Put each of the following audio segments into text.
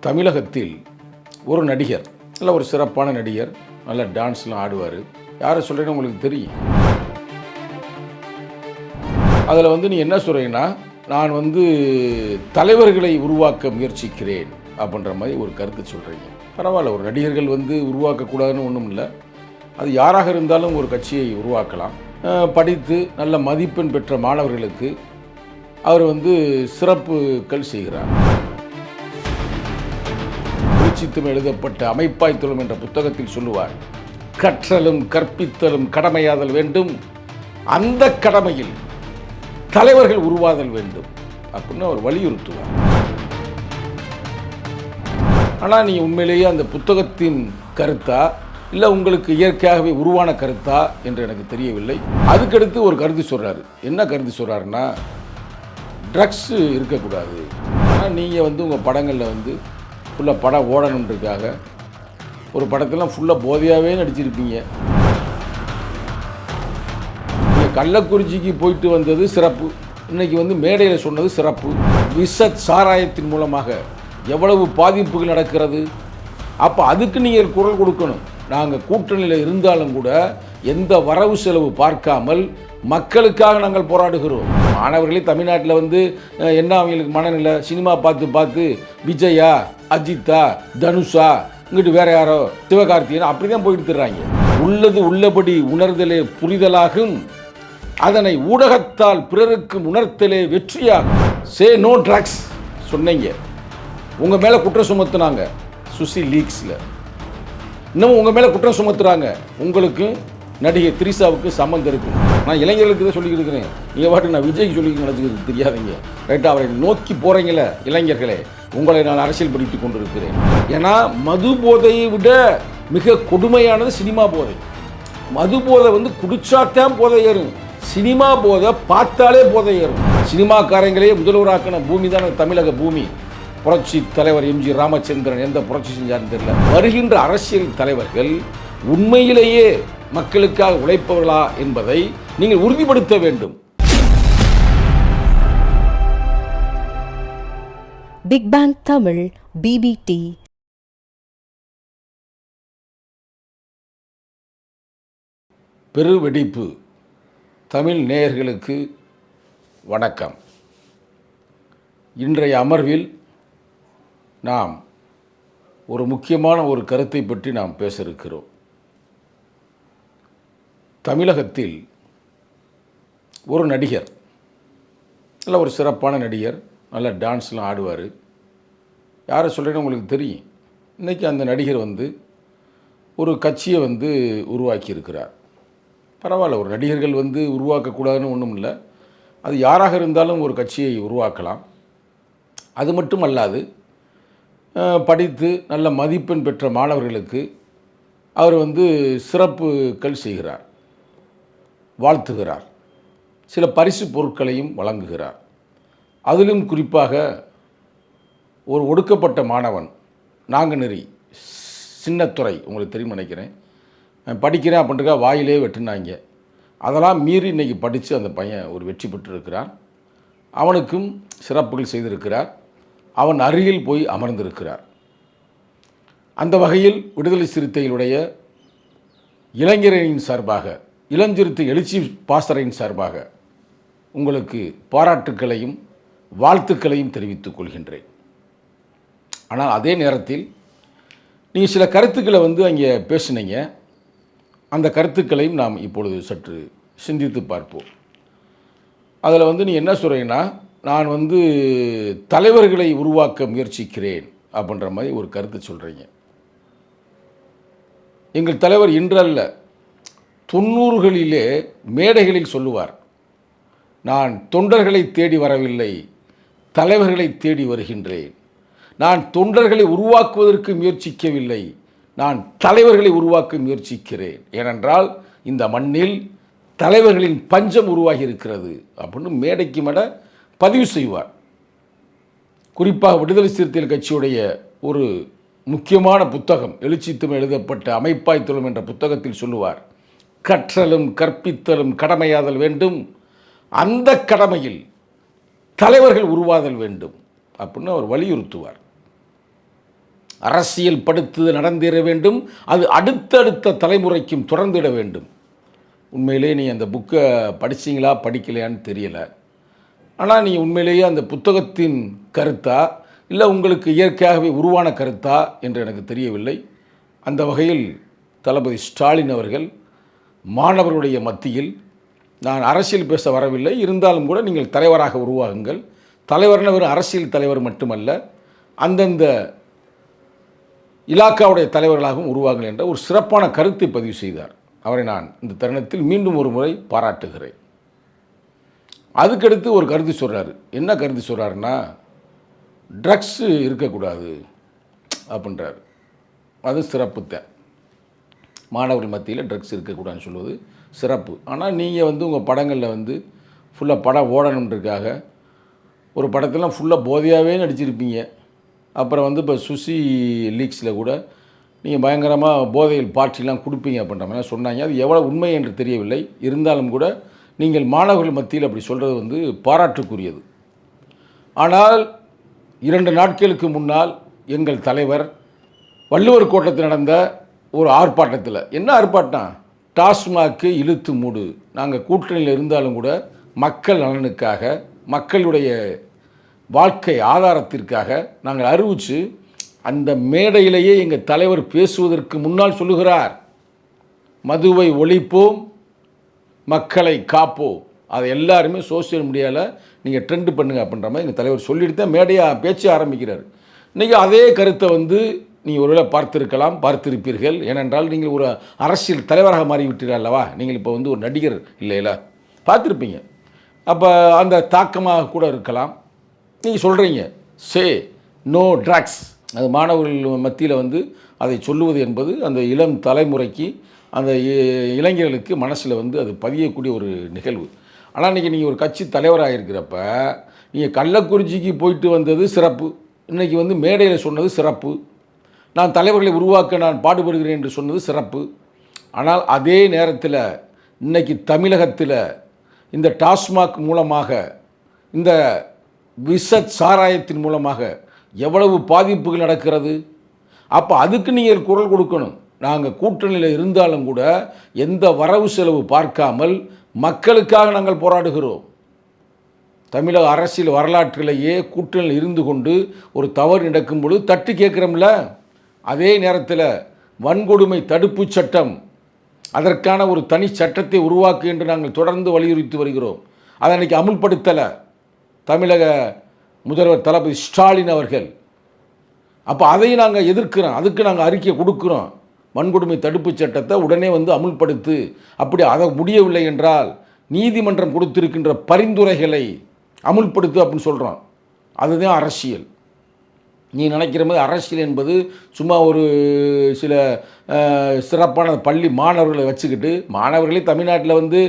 தமிழகத்தில் ஒரு நடிகர் நல்ல ஒரு சிறப்பான நடிகர் நல்ல டான்ஸ்லாம் ஆடுவார். யாரை சொல்கிறேன்னு உங்களுக்கு தெரியும். அதில் வந்து நீ என்ன சொல்கிறீங்கன்னா நான் வந்து தலைவர்களை உருவாக்க முயற்சிக்கிறேன் அப்படின்ற மாதிரி ஒரு கருத்து சொல்கிறீங்க பரவாயில்ல ஒரு நடிகர்கள் வந்து உருவாக்கக்கூடாதுன்னு ஒன்றும் இல்லை. அது யாராக இருந்தாலும் ஒரு கட்சியை உருவாக்கலாம். படித்து நல்ல மதிப்பெண் பெற்ற மாணவர்களுக்கு அவர் வந்து சிறப்புகள் செய்கிறார். வாசித்தும் எழுதப்பட்ட அமைப்பாய் தொழும் என்ற புத்தகத்தில் சொல்லுவார் கற்றலும் கற்பித்தலும் கடமையாதல் வேண்டும். அந்த கடமையில் தலைவர்கள் உருவாதல் வேண்டும். அப்படின்னு அவர் வலியுறுத்துவார். ஆனால் நீ உண்மையிலேயே அந்த புத்தகத்தின் கருத்தா? இல்லை உங்களுக்கு இயற்கையாகவே உருவான கருத்தா? என்று எனக்கு தெரியவில்லை. அதுக்கடுத்து ஒரு கருத்து சொல்கிறாரு என்ன கருத்து சொல்கிறாருன்னா ட்ரக்ஸு இருக்கக்கூடாது. ஆனால் நீங்கள் வந்து உங்கள் படங்களில் வந்து ஃபுல்லாக படம் ஓடணுன்றதுக்காக ஒரு படத்தெல்லாம் ஃபுல்லாக போதையாகவே நடிச்சிருப்பீங்க. நீங்கள் கள்ளக்குறிச்சிக்கு போயிட்டு வந்தது சிறப்பு. இன்னைக்கு வந்து மேடையில் சொன்னது சிறப்பு. விஷ சாராயத்தின் மூலமாக எவ்வளவு பாதிப்புகள் நடக்கிறது? அப்போ அதுக்கு நீங்கள் குரல் கொடுக்கணும். நாங்கள் கூட்டணியில் இருந்தாலும் கூட எந்த வரவு செலவு பார்க்காமல் மக்களுக்காக நாங்கள் போராடுகிறோம். மாணவர்களே தமிழ்நாட்டில் வந்து என்ன அவங்களுக்கு மனநிலை? சினிமா பார்த்து பார்த்து விஜயா அஜித்தா தனுஷா இங்கிட்டு வேற யாரோ சிவகார்த்திகேயன் அப்படி தான் போயிட்டு தர்றாங்க உள்ளது உள்ளபடி உணர்தலே புரிதலாகும். அதனை ஊடகத்தால் பிறருக்கு உணர்த்தலே வெற்றியாகும். சே நோ ட்ரக்ஸ் சொன்னீங்க. உங்கள் மேலே குற்றம் சுமத்துனாங்க சுசி லீக்ஸில் இன்னமும் உங்கள் மேலே குற்றம் சுமத்துறாங்க. உங்களுக்கு நடிகை திரிசாவுக்கு சம்மந்தம் இருக்குது நான் இளைஞர்களுக்கு தான் சொல்லிக்கிட்டு இருக்கிறேன் நீங்கள் பாட்டு நான் விஜய்க்கு சொல்லி நினச்சிக்கிறது தெரியாதீங்க. ரைட்டா அவரை நோக்கி போகிறீங்களே இளைஞர்களே. உங்களை நான் அரசியல் படித்துக் கொண்டிருக்கிறேன். ஏன்னா மது போதையை விட மிக கொடுமையானது சினிமா போதை. மது போதை வந்து குடிச்சாத்தான் போதை ஏறும். சினிமா போதை பார்த்தாலே போதை ஏறும். சினிமாக்காரங்களே முதல்வராக்கின பூமி தான் தமிழக பூமி. புரட்சி தலைவர் எம்ஜி ராமச்சந்திரன் எந்த புரட்சி செஞ்சாருன்னு தெரியல. வருகின்ற அரசியல் தலைவர்கள் உண்மையிலேயே மக்களுக்காக உழைப்பவர்களா என்பதை நீங்கள் உறுதிப்படுத்த வேண்டும். பிக் பேங் தமிழ் பிபிடி பெருவெடிப்பு. தமிழ் நேயர்களுக்கு வணக்கம். இன்றைய அமர்வில் நாம் ஒரு முக்கியமான ஒரு கருத்தை பற்றி நாம் பேச இருக்கிறோம். தமிழகத்தில் ஒரு நடிகர். நல்ல ஒரு சிறப்பான நடிகர். நல்ல டான்ஸ்லாம் ஆடுவார். யாரை சொல்கிறேன்னு உங்களுக்கு தெரியும். இன்றைக்கி அந்த நடிகர் வந்து ஒரு கட்சியை வந்து உருவாக்கி இருக்கிறார் பரவாயில்ல ஒரு நடிகர்கள் வந்து உருவாக்கக்கூடாதுன்னு ஒன்றும் இல்லை. அது யாராக இருந்தாலும் ஒரு கட்சியை உருவாக்கலாம். அது மட்டும் அல்லாது படித்து நல்ல மதிப்பெண் பெற்ற மாணவர்களுக்கு அவர் வந்து சிறப்புகள் செய்கிறார். வாழ்த்துகிறார். சில பரிசு பொருட்களையும் வழங்குகிறார். அதிலும் குறிப்பாக ஒரு ஒடுக்கப்பட்ட மாணவன் நாங்குநெறி சின்னத்துறை உங்களுக்கு தெரியும் நினைக்கிறேன். படிக்கிறேன் அப்படின்ட்டுக்கா வாயிலே வெட்டுனாங்க. அதெல்லாம் மீறி இன்னைக்கு படித்து அந்த பையன் ஒரு வெற்றி பெற்றிருக்கிறான். அவனுக்கும் சிறப்புகள் செய்திருக்கிறார். அவன் அருகில் போய் அமர்ந்திருக்கிறார். அந்த வகையில் விடுதலை சிறுத்தைகளுடைய இளைஞரின் சார்பாக இளஞ்சிறுத்தை எழுச்சி பாசறையின் சார்பாக உங்களுக்கு பாராட்டுக்களையும் வாழ்த்துக்களையும் தெரிவித்துக் கொள்கின்றேன். ஆனால் அதே நேரத்தில் நீங்கள் சில கருத்துக்களை வந்து அங்கே பேசுனீங்க. அந்த கருத்துக்களையும் நாம் இப்பொழுது சற்று சிந்தித்து பார்ப்போம். அதில் வந்து நீ என்ன சொல்கிறீங்கன்னா நான் வந்து தலைவர்களை உருவாக்க முயற்சிக்கிறேன் அப்படின்ற மாதிரி ஒரு கருத்து சொல்கிறீங்க எங்கள் தலைவர் இன்றல்ல தொண்ணூறுகளிலே மேடைகளில் சொல்லுவார். நான் தொண்டர்களை தேடி வரவில்லை தலைவர்களை தேடி வருகின்றேன். நான் தொண்டர்களை உருவாக்குவதற்கு முயற்சிக்கவில்லை நான் தலைவர்களை உருவாக்க முயற்சிக்கிறேன். ஏனென்றால் இந்த மண்ணில் தலைவர்களின் பஞ்சம் உருவாகி இருக்கிறது அப்படின்னு மேடைக்கு மேட பதிவு செய்வார். குறிப்பாக விடுதலை சிறுத்தைகள் கட்சியுடைய ஒரு முக்கியமான புத்தகம் எழுச்சித்தும் எழுதப்பட்ட அமைப்பாய் தொழும் என்ற புத்தகத்தில் சொல்லுவார் கற்றலும் கற்பித்தலும் கடமையாதல் வேண்டும் அந்த கடமையில் தலைவர்கள் உருவாதல் வேண்டும் அப்படின்னு அவர் வலியுறுத்துவார். அரசியல் படுத்து நடந்தேற வேண்டும் அது அடுத்தடுத்த தலைமுறைக்கும் தொடர்ந்திட வேண்டும். உண்மையிலே நீ அந்த புக்கை படிச்சீங்களா படிக்கலையான்னு தெரியலை. ஆனால் நீ உண்மையிலேயே அந்த புத்தகத்தின் கருத்தா இல்லை உங்களுக்கு இயற்கையாகவே உருவான கருத்தா என்று எனக்கு தெரியவில்லை. அந்த வகையில் தளபதி ஸ்டாலின் அவர்கள் மாணவர்களுடைய மத்தியில் நான் அரசியல் பேச வரவில்லை. இருந்தாலும் கூட நீங்கள் தலைவராக உருவாகுங்கள். தலைவர்னு வெறும் அரசியல் தலைவர் மட்டுமல்ல அந்தந்த இலாக்காவுடைய தலைவர்களாகவும் உருவாகுங்கள் என்ற ஒரு சிறப்பான கருத்தை பதிவு செய்தார். அவரை நான் இந்த தருணத்தில் மீண்டும் ஒரு முறை பாராட்டுகிறேன். அதுக்கடுத்து ஒரு கருத்து சொல்கிறாரு என்ன கருத்து சொல்கிறாருன்னா ட்ரக்ஸு இருக்கக்கூடாது அப்படின்றார். அது சிறப்பு தான். மாணவர்கள் மத்தியில் ட்ரக்ஸ் இருக்கக்கூடாதுன்னு சொல்வது சிறப்பு. ஆனால் நீங்கள் வந்து உங்கள் படங்களில் வந்து ஃபுல்லாக படம் ஓடணுன்றதுக்காக ஒரு படத்தெல்லாம் ஃபுல்லாக போதையாகவே நடிச்சிருப்பீங்க. அப்புறம் வந்து இப்போ சுசி லீக்ஸில் கூட நீங்கள் பயங்கரமாக போதையில் பாட்டிலாம் கொடுப்பீங்க அப்படின்ற மாதிரி சொன்னாங்க. அது எவ்வளோ உண்மை என்று தெரியவில்லை. இருந்தாலும் கூட நீங்கள் மாணவர்கள் மத்தியில் அப்படி சொல்கிறது வந்து பாராட்டுக்குரியது. ஆனால் இரண்டு நாட்களுக்கு முன்னால் எங்கள் தலைவர் வள்ளுவர் கோட்டத்தில் நடந்த ஒரு ஆர்ப்பாட்டத்தில். என்ன ஆர்ப்பாட்டம்? டாஸ்மாக்கு இழுத்து மூடு. நாங்கள் கூட்டணியில் இருந்தாலும் கூட மக்கள் நலனுக்காக மக்களுடைய வாழ்க்கை ஆதாரத்திற்காக நாங்கள் அறிவித்து அந்த மேடையிலேயே எங்கள் தலைவர் பேசுவதற்கு முன்னால் சொல்லுகிறார். மதுவை ஒழிப்போம் மக்களை காப்போம். அதை எல்லாருமே சோஷியல் மீடியாவில் நீங்கள் ட்ரெண்ட் பண்ணுங்க அப்படின்ற மாதிரி எங்கள் தலைவர் சொல்லிட்டு தான் மேடையாக பேச்சு ஆரம்பிக்கிறார். இன்றைக்கி அதே கருத்தை வந்து நீங்கள் ஒருவேளை பார்த்திருக்கலாம் பார்த்திருப்பீர்கள். ஏனென்றால் நீங்கள் ஒரு அரசியல் தலைவராக மாறிவிட்டீர்கள் அல்லவா? நீங்கள் இப்போ வந்து ஒரு நடிகர் இல்லையில பார்த்துருப்பீங்க. அப்போ அந்த தாக்கமாக கூட இருக்கலாம். நீங்கள் சொல்கிறீங்க சே நோ ட்ரக்ஸ். அது மாணவர்கள் மத்தியில் வந்து அதை சொல்லுவது என்பது அந்த இளம் தலைமுறைக்கு அந்த இளைஞர்களுக்கு மனசில் வந்து அது பதியக்கூடிய ஒரு நிகழ்வு. ஆனால் இன்றைக்கி நீங்கள் ஒரு கட்சி தலைவராக இருக்கிறப்ப நீங்கள் கள்ளக்குறிச்சிக்கு போயிட்டு வந்தது சிறப்பு. இன்றைக்கி வந்து மேடையில் சொன்னது சிறப்பு. நான் தலைவர்களை உருவாக்க நான் பாடுபடுகிறேன் என்று சொன்னது சிறப்பு. ஆனால் அதே நேரத்தில் இன்னைக்கு தமிழகத்தில் இந்த டாஸ்மாக் மூலமாக இந்த விஷ சாராயத்தின் மூலமாக எவ்வளவு பாதிப்புகள் நடக்கிறது? அப்போ அதுக்கு நீங்கள் குரல் கொடுக்கணும். நாங்கள் கூட்டணியில் இருந்தாலும் கூட எந்த வரவு செலவு பார்க்காமல் மக்களுக்காக நாங்கள் போராடுகிறோம். தமிழக அரசியல் வரலாற்றிலேயே கூட்டணியில் இருந்து கொண்டு ஒரு தவறு நடக்கும் பொழுது தட்டி கேட்குறோம்ல? அதே நேரத்தில் வன்கொடுமை தடுப்புச் சட்டம் அதற்கான ஒரு தனி சட்டத்தை உருவாக்கு என்று நாங்கள் தொடர்ந்து வலியுறுத்தி வருகிறோம். அதை அன்றைக்கி அமுல்படுத்தலை தமிழக முதல்வர் தளபதி ஸ்டாலின் அவர்கள். அப்போ அதை நாங்கள் எதிர்க்கிறோம். அதுக்கு நாங்கள் அறிக்கை கொடுக்குறோம். வன்கொடுமை தடுப்பு சட்டத்தை உடனே வந்து அமுல்படுத்து அப்படி அதை முடியவில்லை என்றால் நீதிமன்றம் கொடுத்திருக்கின்ற பரிந்துரைகளை அமுல்படுத்து அப்படின்னு சொல்கிறோம் அதுதான் அரசியல். நீ நினைக்கிற மாதிரி அரசியல் என்பது சும்மா ஒரு சில சிறப்பான பள்ளி மாணவர்களை வச்சுக்கிட்டு மாணவர்களே தமிழ்நாட்டில் வந்து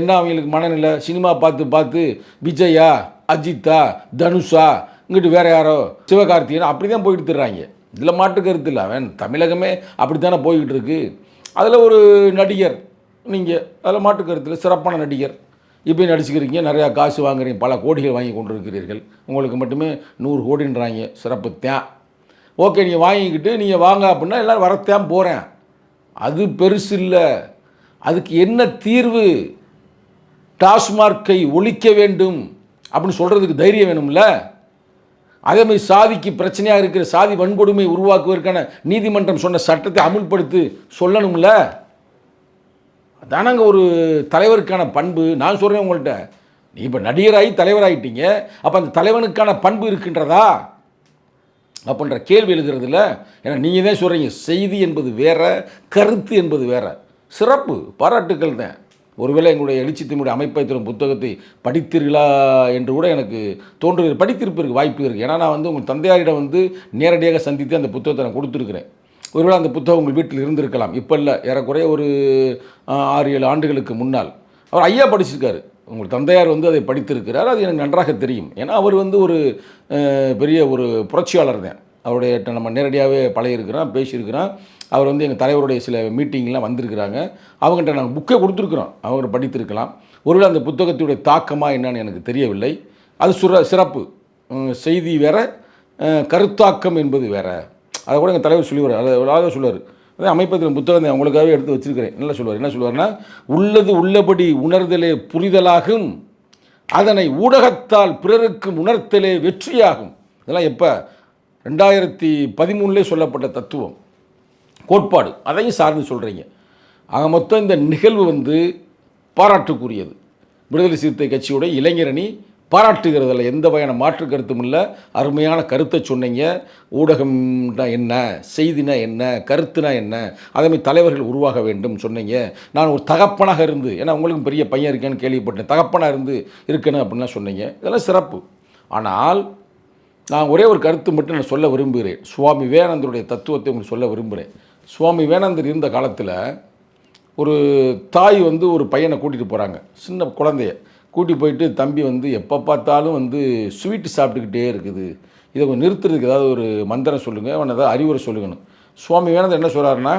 என்ன அவங்களுக்கு மனநிலை? சினிமா பார்த்து பார்த்து விஜயா அஜித்தா தனுஷா இங்கிட்டு வேற யாரோ சிவகார்த்திகேயன் அப்படி தான் போயிட்டு தர்றாங்க. இதில் மாற்று கருத்து இல்லை. அவன் தமிழகமே அப்படி தானே போய்கிட்டு இருக்கு. அதில் ஒரு நடிகர் நீங்கள் அதில் மாற்று கருத்தில் சிறப்பான நடிகர். இப்போ நடிச்சுக்கிறீங்க நிறையா காசு வாங்குறீங்க பல கோடிகள் வாங்கி கொண்டு இருக்கிறீர்கள் உங்களுக்கு மட்டுமே நூறு கோடின்றாங்க சிறப்பு தேன் ஓகே நீங்கள் வாங்கிக்கிட்டு நீங்கள் வாங்க அப்படின்னா எல்லோரும் வரத்தேன் போகிறேன் அது பெருசு இல்லை. அதுக்கு என்ன தீர்வு? டாஸ்மார்க்கை ஒழிக்க வேண்டும் அப்படின்னு சொல்கிறதுக்கு தைரியம் வேணும்ல. அதே மாதிரி சாதிக்கு பிரச்சனையாக இருக்கிற சாதி வன்கொடுமை உருவாக்குவதற்கான நீதிமன்றம் சொன்ன சட்டத்தை அமுல்படுத்தி சொல்லணும்ல. அதானங்க ஒரு தலைவருக்கான பண்பு. நான் சொல்கிறேன் உங்கள்கிட்ட நீ இப்போ நடிகராகி தலைவராகிட்டீங்க அப்போ அந்த தலைவனுக்கான பண்பு இருக்கின்றதா? அப்படின்ற கேள்வி எழுகிறதுல ஏன்னா நீங்கள் தான் சொல்கிறீங்க செய்தி என்பது வேற கருத்து என்பது வேற. சிறப்பு பாராட்டுக்கள் தான். ஒருவேளை எங்களுடைய எழுச்சி திமுடைய அமைப்பை தரும் புத்தகத்தை படித்தீர்களா என்று கூட எனக்கு தோன்றுகிறது. படித்திருப்பதற்கு வாய்ப்பு இருக்குது ஏன்னா நான் வந்து உங்கள் தந்தையாரிடம் வந்து நேரடியாக சந்தித்து அந்த புத்தகத்தை நான் கொடுத்துருக்குறேன். ஒருவேளை அந்த புத்தகம் உங்கள் வீட்டில் இருந்திருக்கலாம். இப்போ இல்லை ஏறக்குறைய ஒரு ஆறு ஏழு ஆண்டுகளுக்கு முன்னால். அவர் ஐயா படிச்சிருக்காரு. உங்கள் தந்தையார் வந்து அதை படித்திருக்கிறார். அது எனக்கு நன்றாக தெரியும். ஏன்னா அவர் வந்து ஒரு பெரிய ஒரு புரட்சியாளர் தான். அவருடைய நம்ம நேரடியாகவே பழகிருக்கிறோம் பேசியிருக்கிறோம். அவர் வந்து எங்கள் தலைவருடைய சில மீட்டிங்லாம் வந்திருக்கிறாங்க. அவங்ககிட்ட நாங்கள் புக்கே கொடுத்துருக்குறோம். அவங்க படித்திருக்கலாம். ஒருவேளை அந்த புத்தகத்துடைய தாக்கமாக என்னன்னு எனக்கு தெரியவில்லை. அது சுர சிறப்பு. செய்தி வேற கருத்தாக்கம் என்பது வேறு. அதை கூட எங்கள் தலைவர் சொல்லுவார் அதை அழகாக சொல்லுவார். அதே அமைப்பதில் புத்தகத்தை அவங்களுக்காகவே எடுத்து வச்சிருக்கிறேன். நல்லா சொல்லுவார்? என்ன சொல்லுவார்னா உள்ளது உள்ளபடி உணர்தலே புரிதலாகும். அதனை ஊடகத்தால் பிறருக்கு உணர்த்தலே வெற்றியாகும். இதெல்லாம் எப்போ? ரெண்டாயிரத்தி பதிமூணுலேயே சொல்லப்பட்ட தத்துவம். கோட்பாடு. அதையும் சார்ந்து சொல்கிறீங்க ஆக மொத்தம் இந்த நிகழ்வு வந்து பாராட்டுக்குரியது. விடுதலை சிறுத்தை கட்சியுடைய இளைஞரணி பாராட்டுகிறதில்ல எந்த வகையான மாற்று கருத்தும் இல்லை. அருமையான கருத்தை சொன்னீங்க. ஊடகம்னா என்ன? செய்தினா என்ன? கருத்துனா என்ன? அதேமாதிரி தலைவர்கள் உருவாக வேண்டும் சொன்னீங்க. நான் ஒரு தகப்பனாக இருந்து ஏன்னா உங்களுக்கும் பெரிய பையன் இருக்கேன்னு கேள்விப்பட்டேன். தகப்பனாக இருந்து இருக்கணும் அப்படின்லாம் சொன்னீங்க. இதெல்லாம் சிறப்பு. ஆனால் நான் ஒரே ஒரு கருத்து மட்டும் நான் சொல்ல விரும்புகிறேன். சுவாமி விவேகானந்தருடைய தத்துவத்தை உங்களுக்கு சொல்ல விரும்புகிறேன். சுவாமி விவேகானந்தர் இருந்த காலத்தில் ஒரு தாய் வந்து ஒரு பையனை கூட்டிகிட்டு போகிறாங்க சின்ன குழந்தைய. கூட்டி போயிட்டு தம்பி வந்து எப்போ பார்த்தாலும் வந்து ஸ்வீட்டு சாப்பிட்டுக்கிட்டே இருக்குது. இதை கொஞ்சம் நிறுத்துறதுக்கு ஏதாவது ஒரு மந்திரம் சொல்லுங்கள் அவன் ஏதாவது அறிவுரை சொல்லுங்கணும் சுவாமி விவேகானந்தர் என்ன சொல்கிறாருன்னா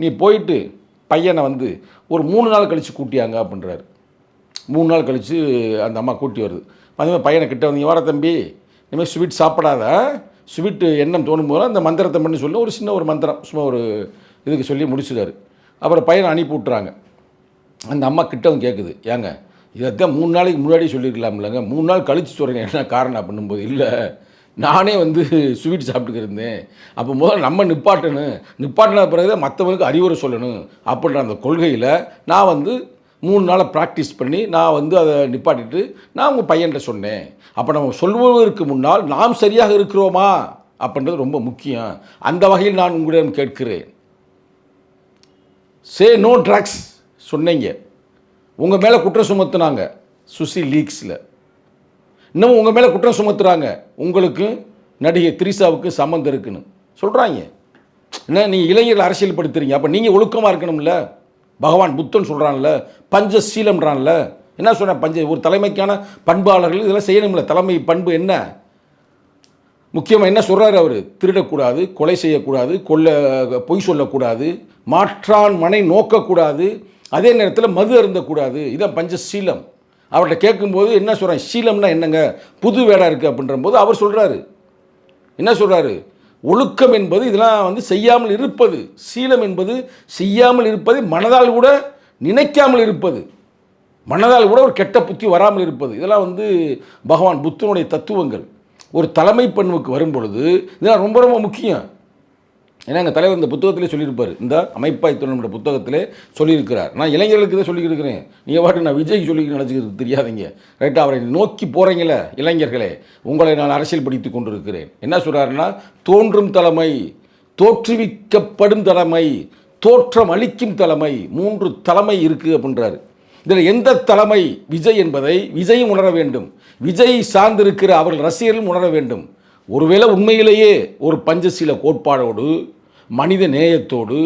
நீ போயிட்டு பையனை வந்து ஒரு மூணு நாள் கழித்து கூட்டியாங்க அப்படின்றாரு. மூணு நாள் கழித்து அந்த அம்மா கூட்டி வருது. அதேமாதிரி பையனை கிட்ட வந்தீங்க வார தம்பி இனிமேல் ஸ்வீட் சாப்பிடாத. ஸ்வீட்டு எண்ணம் தோணும் போது அந்த மந்திரத்தை பண்ணி சொல்லி. ஒரு சின்ன ஒரு மந்திரம் சும்மா ஒரு இதுக்கு சொல்லி முடிச்சிட்டாரு. அப்புறம் பையனை அனுப்பி விட்றாங்க அந்த அம்மா கிட்ட வந்து கேட்குது ஏங்க இதைத்தான் மூணு நாளைக்கு முன்னாடி சொல்லியிருக்கலாம் இல்லைங்க மூணு நாள் கழித்து சொல்கிறேன் என்ன காரணம் அப்படின்னும்போது இல்லை. நானே வந்து ஸ்வீட் சாப்பிட்டுக்கு இருந்தேன். அப்போ முதல்ல நம்ம நிப்பாட்டணும். நிப்பாட்டின பிறகு மற்றவங்களுக்கு அறிவுரை சொல்லணும். அப்படின்ற அந்த கொள்கையில் நான் வந்து மூணு நாளை ப்ராக்டிஸ் பண்ணி நான் வந்து அதை நிப்பாட்டிட்டு நான் உங்கள் பையன்கிட்ட சொன்னேன். அப்போ நம்ம சொல்வதற்கு முன்னால் நாம் சரியாக இருக்கிறோமா? அப்படின்றது ரொம்ப முக்கியம். அந்த வகையில் நான் உங்களிடம் கேட்கிறேன். சே நோ ட்ரக்ஸ் சொன்னீங்க. உங்கள் மேலே குற்றம் சுமத்துனாங்க சுசி லீக்ஸில். இன்னமும் உங்கள் மேலே குற்றம் சுமத்துறாங்க. உங்களுக்கு நடிகை திரிசாவுக்கு சம்மந்தம் இருக்குன்னு. சொல்கிறாங்க என்ன நீ இளைஞர்கள் அரசியல் படுத்துறீங்க அப்போ நீங்கள் ஒழுக்கமாக இருக்கணும்ல. பகவான் புத்தன் சொல்கிறான்ல பஞ்சசீலம்ன்றான்ல. என்ன சொல்கிறேன் பஞ்ச ஒரு தலைமைக்கான பண்பாளர்கள் இதெல்லாம் செய்யணும்ல. தலைமை பண்பு என்ன? முக்கியமாக என்ன சொல்கிறாரு அவர்? திருடக்கூடாது கொலை செய்யக்கூடாது கொல்ல பொய் சொல்லக்கூடாது மாற்றான் மனை நோக்கக்கூடாது அதே நேரத்தில் மது அருந்தக்கூடாது. இதான் பஞ்சசீலம். அவர்கிட்ட கேட்கும்போது என்ன சொல்கிறேன் சீலம்னா என்னங்க? புது வேடா இருக்குது அப்படின்ற போது அவர் சொல்கிறாரு என்ன சொல்கிறாரு ஒழுக்கம் என்பது இதெல்லாம் வந்து செய்யாமல் இருப்பது. சீலம் என்பது செய்யாமல் இருப்பது மனதால் கூட நினைக்காமல் இருப்பது. மனதால் கூட ஒரு கெட்ட புத்தி வராமல் இருப்பது. இதெல்லாம் வந்து பகவான் புத்தனுடைய தத்துவங்கள். ஒரு தலைமை பண்புக்கு வரும் பொழுது இதெல்லாம் ரொம்ப ரொம்ப முக்கியம். ஏன்னா எங்கள் தலைவர் இந்த புத்தகத்திலே சொல்லியிருப்பார். இந்த அமைப்பாய் தொழில்நுட்ப புத்தகத்திலே சொல்லியிருக்கிறார். நான் இளைஞர்களுக்கு தான் சொல்லியிருக்கிறேன். நீங்கள் பாட்டு நான் விஜய்க்கு சொல்லி நினச்சிக்கிறது தெரியாதீங்க. ரைட்டாக அவரை நோக்கி போகிறீங்களே இளைஞர்களே. உங்களை நான் அரசியல் படித்து கொண்டிருக்கிறேன். என்ன சொல்கிறாருன்னா தோன்றும் தலைமை தோற்றுவிக்கப்படும் தலைமை தோற்றம் அளிக்கும் தலைமை மூன்று தலைமை இருக்குது அப்படின்றாரு. இதில் எந்த தலைமை விஜய் என்பதை விஜயும் உணர வேண்டும். விஜய் சார்ந்திருக்கிற அவர்கள் ரசிகர்களும் உணர வேண்டும். ஒருவேளை உண்மையிலேயே ஒரு பஞ்சசீல கோட்பாடோடு மனித நேயத்தோடு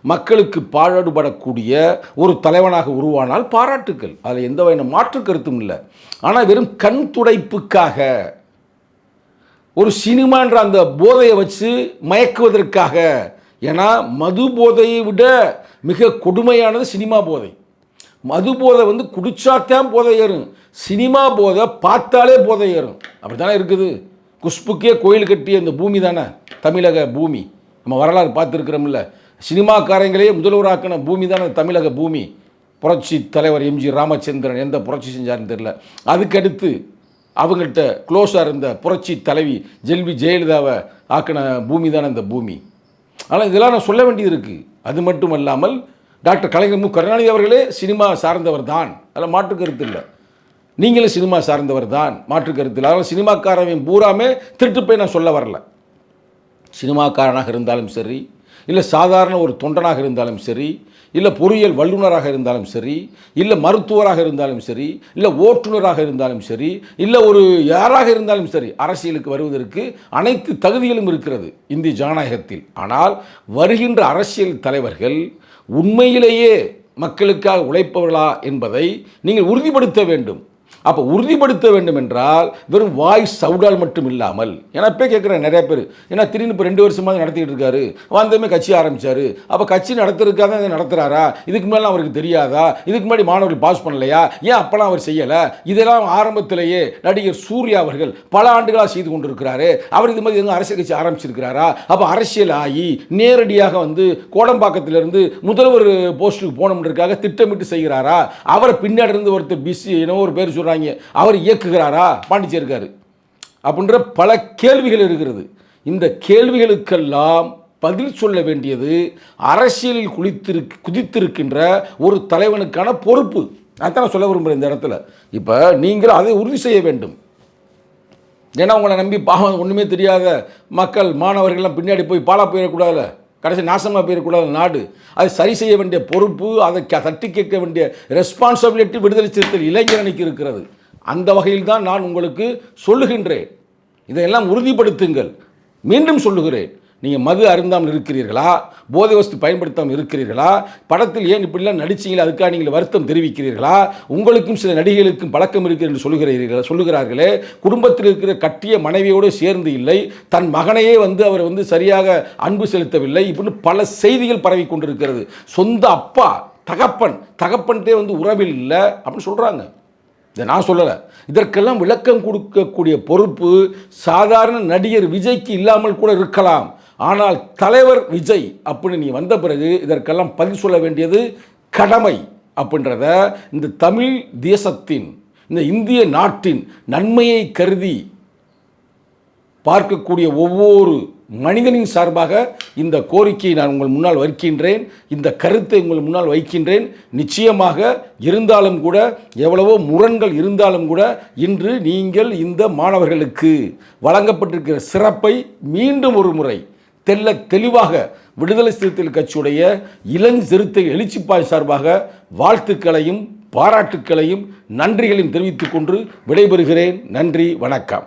மக்களுக்கு பாடுபடக்கூடிய ஒரு தலைவனாக உருவானால் பாராட்டுக்கள். அதில் எந்த வகையான மாற்று கருத்தும் இல்லை. ஆனால் வெறும் கண் துடைப்புக்காக ஒரு சினிமான்ற அந்த போதையை வச்சு மயக்குவதற்காக ஏன்னா மது போதையை விட மிக கொடுமையானது சினிமா போதை. மது போதை வந்து குடிச்சாத்தான் போதை ஏறும். சினிமா போதை பார்த்தாலே போதை ஏறும். அப்படி தானே இருக்குது? குஷ்புக்கே கோயில் கட்டிய இந்த பூமி தானே? தமிழக பூமி. நம்ம வரலாறு பார்த்துருக்குறோம்ல. சினிமாக்காரங்களே முதல்வராக்கின பூமி தானே தமிழக பூமி. புரட்சி தலைவர் எம்ஜி ராமச்சந்திரன் எந்த புரட்சி செஞ்சாருன்னு தெரில அதுக்கடுத்து அவங்கள்ட்ட க்ளோஸாக இருந்த புரட்சி தலைவி ஜெல்வி ஜெயலலிதாவை ஆக்கின பூமி தானே இந்த பூமி. ஆனால் இதெல்லாம் நான் சொல்ல வேண்டியது இருக்குது அது மட்டும் அல்லாமல் டாக்டர் கலைஞர் மு கருணாநிதி அவர்களே சினிமா சார்ந்தவர் தான். அதில் மாற்று கருத்து இல்லை. நீங்களும் சினிமா சார்ந்தவர் தான். மாற்று கருத்தில். அதனால் சினிமாக்காரன் பூராமே திருட்டு போய் நான் சொல்ல வரல. சினிமாக்காரனாக இருந்தாலும் சரி இல்லை சாதாரண ஒரு தொண்டனாக இருந்தாலும் சரி இல்லை பொறியியல் வல்லுநராக இருந்தாலும் சரி இல்லை மருத்துவராக இருந்தாலும் சரி இல்லை ஓட்டுநராக இருந்தாலும் சரி இல்லை ஒரு யாராக இருந்தாலும் சரி அரசியலுக்கு வருவதற்கு அனைத்து தகுதிகளும் இருக்கிறது இந்திய ஜனநாயகத்தில். ஆனால் வருகின்ற அரசியல் தலைவர்கள் உண்மையிலேயே மக்களுக்காக உழைப்பவர்களா என்பதை நீங்கள் உறுதிப்படுத்த வேண்டும். அப்போ உறுதிப்படுத்த வேண்டும் என்றால் வெறும் வாய் சவுடால் மட்டும் இல்லாமல் ஏன்னா இப்போ கேட்குறேன் நிறைய பேர் ஏன்னா திடீர்னு இப்போ ரெண்டு வருஷமாக நடத்திக்கிட்டு இருக்காரு வந்தமே கட்சி ஆரம்பிச்சாரு அப்போ கட்சி நடத்துறதுக்காக தான் இதை நடத்துறாரா? இதுக்கு மேலே அவருக்கு தெரியாதா? இதுக்கு முன்னாடி மாணவர்கள் பாஸ் பண்ணலையா? ஏன் அப்போலாம் அவர் செய்யலை? இதெல்லாம் ஆரம்பத்திலேயே நடிகர் சூர்யா அவர்கள் பல ஆண்டுகளாக செய்து கொண்டிருக்கிறாரு. அவர் இது மாதிரி எதுவும் அரசியல் கட்சி ஆரம்பிச்சிருக்கிறாரா? அப்போ அரசியல் ஆகி நேரடியாக வந்து கோடம்பாக்கத்திலிருந்து முதல்வர் போஸ்ட்டுக்கு போகணுன்றதுக்காக திட்டமிட்டு செய்கிறாரா? அவரை பின்னாடி இருந்து ஒருத்தர் பிஸி என்னவோ ஒரு பேர் சொல்கிறாங்க அவர் இயக்குகிறாரா? பாண்டிச்சேரிக்காரு அப்படின்ற பல கேள்விகள் இருக்கிறது. இந்த கேள்விகளுக்கெல்லாம் பதில் சொல்ல வேண்டியது அரசியலில் குளித்திரு குதித்திருக்கின்ற ஒரு தலைவனுக்கான பொறுப்பு. அதான் நான் சொல்ல விரும்புகிறேன் இந்த இடத்துல. இப்போ நீங்கள் அதை உறுதி செய்ய வேண்டும். ஏன்னா உங்களை நம்பி பாவம் ஒன்றுமே தெரியாத மக்கள் மாணவர்கள்லாம் பின்னாடி போய் பாலா போயிடக்கூடாதுல்ல? கடைசி நாசமாக போயிடக்கூடாது நாடு. அதை சரி செய்ய வேண்டிய பொறுப்பு அதை க- தட்டி கேட்க வேண்டிய ரெஸ்பான்சிபிலிட்டி விடுதலை சிறுத்தைகள் இளைஞரணிக்கு இருக்கிறது. அந்த வகையில் தான் நான் உங்களுக்கு சொல்லுகின்றேன். இதையெல்லாம் உறுதிப்படுத்துங்கள். மீண்டும் சொல்லுகிறேன். நீங்கள் மது அருந்தாமல் இருக்கிறீர்களா? போதை வஸ்து பயன்படுத்தாமல் இருக்கிறீர்களா? படத்தில் ஏன் இப்படிலாம் நடிச்சீங்களா அதுக்காக நீங்கள் வருத்தம் தெரிவிக்கிறீர்களா? உங்களுக்கும் சில நடிகைகளுக்கும் பழக்கம் இருக்கிறது என்று சொல்லுகிறீர்கள் சொல்லுகிறார்களே. குடும்பத்தில் இருக்கிற கட்டிய மனைவியோடு சேர்ந்து இல்லை. தன் மகனையே வந்து அவர் வந்து சரியாக அன்பு செலுத்தவில்லை. இப்படின்னு பல செய்திகள் பரவி கொண்டிருக்கிறது. சொந்த அப்பா தகப்பன் தகப்பன்ட்டே வந்து உறவில் இல்லை அப்படின்னு சொல்கிறாங்க இதை நான் சொல்லலை. இதற்கெல்லாம் விளக்கம் கொடுக்கக்கூடிய பொறுப்பு சாதாரண நடிகர் விஜய்க்கு இல்லாமல் கூட இருக்கலாம். ஆனால் தலைவர் விஜய் அப்படின்னு நீ வந்த பிறகு இதற்கெல்லாம் பதில் சொல்ல வேண்டியது கடமை அப்படின்றத இந்த தமிழ் தேசத்தின் இந்த இந்திய நாட்டின் நன்மையை கருதி பார்க்கக்கூடிய ஒவ்வொரு மனிதனின் சார்பாக இந்த கோரிக்கையை நான் உங்கள் முன்னால் வைக்கின்றேன். இந்த கருத்தை உங்கள் முன்னால் வைக்கின்றேன். நிச்சயமாக இருந்தாலும் கூட எவ்வளவோ முரண்கள் இருந்தாலும் கூட இன்று நீங்கள் இந்த மாணவர்களுக்கு வழங்கப்பட்டிருக்கிற சிறப்பை மீண்டும் ஒரு முறை தெல்ல தெளிவாக விடுதலை சிறுத்தைகள் கட்சியுடைய இளஞ்சிறுத்தை எழுச்சிப்பாய் சார்பாக வாழ்த்துக்களையும் பாராட்டுக்களையும் நன்றிகளையும் தெரிவித்துக் கொண்டு விடைபெறுகிறேன். நன்றி வணக்கம்.